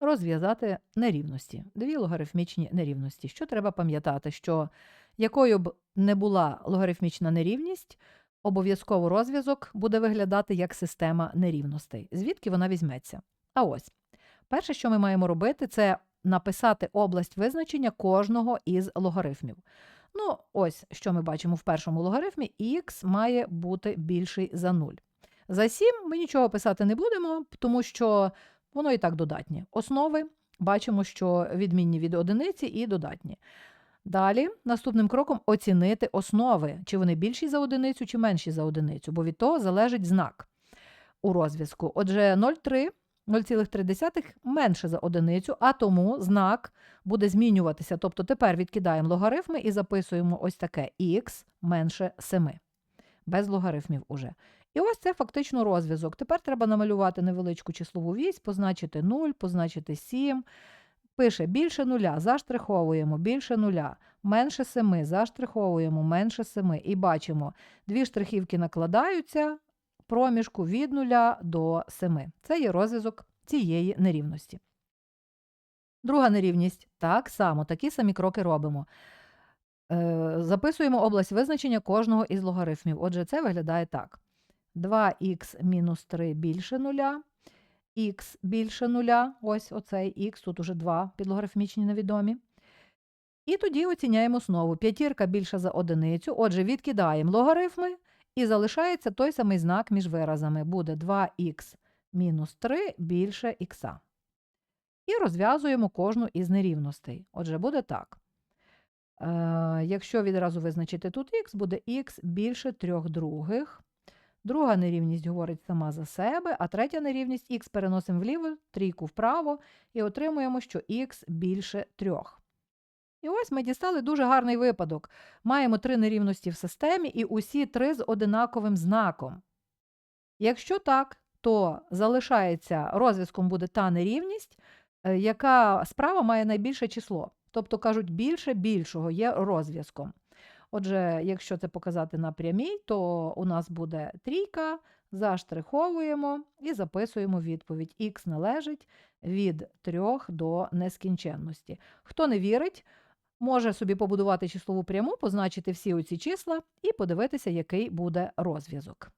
розв'язати нерівності, дві логарифмічні нерівності. Що треба пам'ятати, що якою б не була логарифмічна нерівність, обов'язково розв'язок буде виглядати як система нерівностей. Звідки вона візьметься? А ось перше, що ми маємо робити, це написати область визначення кожного із логарифмів. Ну, ось що ми бачимо в першому логарифмі, х має бути більший за 0. За 7 ми нічого писати не будемо, тому що воно і так додатнє. Основи бачимо, що відмінні від одиниці і додатні. Далі, наступним кроком оцінити основи, чи вони більші за одиницю, чи менші за одиницю, бо від того залежить знак у розв'язку. Отже, 0,3 0,3 менше за одиницю, а тому знак буде змінюватися. Тобто тепер відкидаємо логарифми і записуємо ось таке х менше 7. Без логарифмів уже. І ось це фактично розв'язок. Тепер треба намалювати невеличку числову вісь, позначити 0, позначити 7. Пише більше нуля, заштриховуємо більше нуля, менше 7, заштриховуємо менше 7. І бачимо, дві штрихівки накладаються проміжку від 0 до 7. Це є розв'язок цієї нерівності. Друга нерівність так само, такі самі кроки робимо. Е, записуємо область визначення кожного із логарифмів. Отже, це виглядає так: 2х мінус 3 більше нуля, х більше нуля, ось оцей х, тут уже 2 підлогарифмічні невідомі. І тоді оціняємо основу. П'ятірка більша за одиницю, отже, відкидаємо логарифми і залишається той самий знак між виразами. Буде 2х мінус 3 більше х. І розв'язуємо кожну із нерівностей. Отже, буде так. Е, якщо відразу визначити тут х, буде х більше 3 других. Друга нерівність говорить сама за себе, а третя нерівність х переносимо вліво, трійку вправо і отримуємо, що х більше 3. І ось ми дістали дуже гарний випадок. Маємо три нерівності в системі і усі три з одинаковим знаком. Якщо так, то залишається розв'язком буде та нерівність, е, яка справа має найбільше число. Тобто, кажуть, більше більшого є розв'язком. Отже, якщо це показати на прямій, то у нас буде трійка, заштриховуємо і записуємо відповідь. Х належить від 3 до нескінченності. Хто не вірить, може собі побудувати числову пряму, позначити всі оці числа і подивитися, який буде розв'язок.